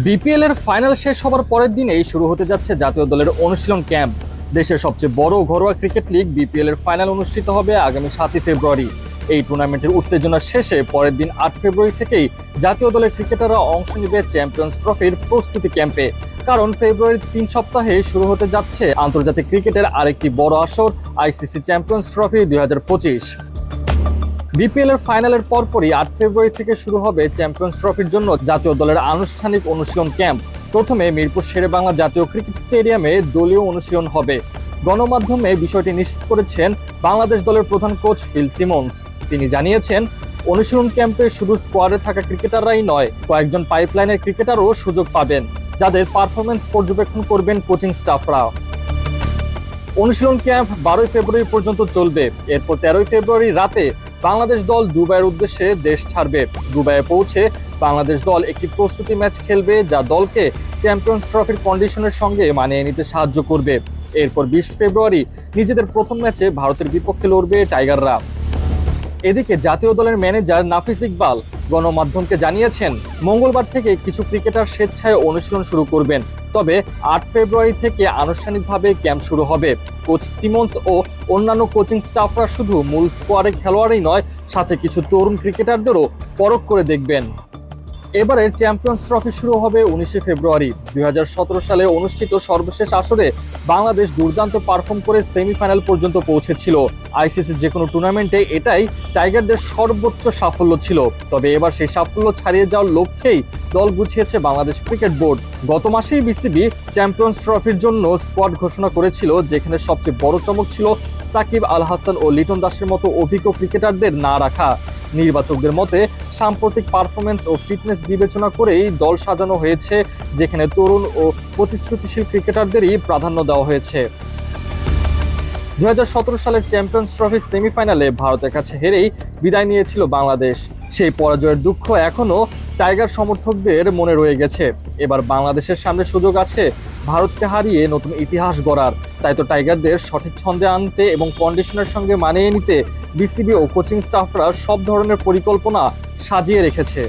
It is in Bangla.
বিপিএল এর ফাইনাল শেষ হবার পরের দিনেই শুরু হতে যাচ্ছে জাতীয় দলের অনুশীলন ক্যাম্প। দেশের সবচেয়ে বড় ঘরোয়া ক্রিকেট লিগ বিপিএল এর ফাইনাল অনুষ্ঠিত হবে আগামী সাতই ফেব্রুয়ারি। এই টুর্নামেন্টের উত্তেজনা শেষে পরের দিন আট ফেব্রুয়ারি থেকেই জাতীয় দলের ক্রিকেটাররা অংশ নেবে চ্যাম্পিয়ন্স ট্রফির প্রস্তুতি ক্যাম্পে। কারণ ফেব্রুয়ারির তিন সপ্তাহে শুরু হতে যাচ্ছে আন্তর্জাতিক ক্রিকেটের আরেকটি বড় আসর আইসিসি চ্যাম্পিয়ন্স ট্রফি দুই হাজার পঁচিশ। বিপিএল এর ফাইনালের পরপরই আট ফেব্রুয়ারি থেকে শুরু হবে চ্যাম্পিয়ন্স ট্রফির জন্য জাতীয় দলের আনুষ্ঠানিক অনুশীলন ক্যাম্প প্রথমে মিরপুর শেরেবাংলা জাতীয় ক্রিকেট স্টেডিয়ামে দলীয় অনুশীলন হবে। গণমাধ্যমে বিষয়টি নিশ্চিত করেছেন বাংলাদেশ দলের প্রধান কোচ ফিল সিমন্স। তিনি জানিয়েছেন, অনুশীলন ক্যাম্পে শুধু স্কোয়াডে থাকা ক্রিকেটাররাই নয়, কয়েকজন পাইপলাইনের ক্রিকেটারও সুযোগ পাবেন, যাদের পারফরমেন্স পর্যবেক্ষণ করবেন কোচিং স্টাফরা অনুশীলন ক্যাম্প বারোই ফেব্রুয়ারি পর্যন্ত চলবে। এরপর তেরোই ফেব্রুয়ারি রাতে বাংলাদেশ দল দুবাইয়ের উদ্দেশ্যে দেশ ছাড়বে। দুবাইয়ে পৌঁছে বাংলাদেশ দল একটি প্রস্তুতি ম্যাচ খেলবে যা দলকে চ্যাম্পিয়ন্স ট্রফির কন্ডিশনের সঙ্গে মানিয়ে নিতে সাহায্য করবে। এরপর বিশ ফেব্রুয়ারি নিজেদের প্রথম ম্যাচে ভারতের বিপক্ষে লড়বে টাইগাররা। এদিকে জাতীয় দলের ম্যানেজার নাফিস ইকবাল গণমাধ্যমকে জানিয়েছেন, মঙ্গলবার থেকে কিছু ক্রিকেটার স্বেচ্ছায় অনুশীলন শুরু করবেন। তবে আট ফেব্রুয়ারি থেকে আনুষ্ঠানিকভাবে ক্যাম্প শুরু হবে। কোচ সিমন্স ও অন্যান্য কোচিং স্টাফরা শুধু মূল স্কোয়াডে খেলোয়াড়ই নয়, সাথে কিছু তরুণ ক্রিকেটারদেরও পরখ করে দেখবেন। এবারের চ্যাম্পিয়ন্স ট্রফি শুরু হবে উনিশে ফেব্রুয়ারি। দুই হাজার সতেরো সালে অনুষ্ঠিত সর্বশেষ আসরে বাংলাদেশ দুর্দান্ত পারফর্ম করে সেমিফাইনাল পর্যন্ত পৌঁছেছিল। আইসিসির যে কোনো টুর্নামেন্টে এটাই টাইগারদের সর্বোচ্চ সাফল্য ছিল। তবে এবার সেই সাফল্য ছাড়িয়ে যাওয়ার লক্ষ্যেই দল গুছিয়েছে বাংলাদেশ ক্রিকেট বোর্ড। গত মাসেই বিসিবি চ্যাম্পিয়ন্স ট্রফির জন্য স্কোয়াড ঘোষণা করেছিল যেখানে সবচেয়ে বড় চমক ছিল সাকিব আল হাসান ও লিটন দাসের মতো অভিজ্ঞ ক্রিকেটারদের না রাখা। নির্বাচকদের মতে সাম্প্রতিক পারফরমেন্স ও ফিটনেস বিবেচনা করেই দল সাজানো হয়েছে, যেখানে তরুণ ও প্রতিশ্রুতিশীল ক্রিকেটারদেরই প্রাধান্য দেওয়া হয়েছে। দু হাজার সতেরো সালের চ্যাম্পিয়ন্স ট্রফির সেমিফাইনালে ভারতের কাছে হেরেই বিদায় নিয়েছিল বাংলাদেশ। সেই পরাজয়ের দুঃখ এখনও টাইগার সমর্থকদের মনে রয়ে গেছে। এবার বাংলাদেশের সামনে সুযোগ আছে, ভারতকে হারিয়ে নতুন ইতিহাস গড়ার। তাই তো টাইগারদের সঠিক ছন্দে আনতে এবং কন্ডিশনের সঙ্গে মানিয়ে নিতে বিসিবি ও কোচিং স্টাফরা সব ধরনের পরিকল্পনা সাজিয়ে রেখেছে।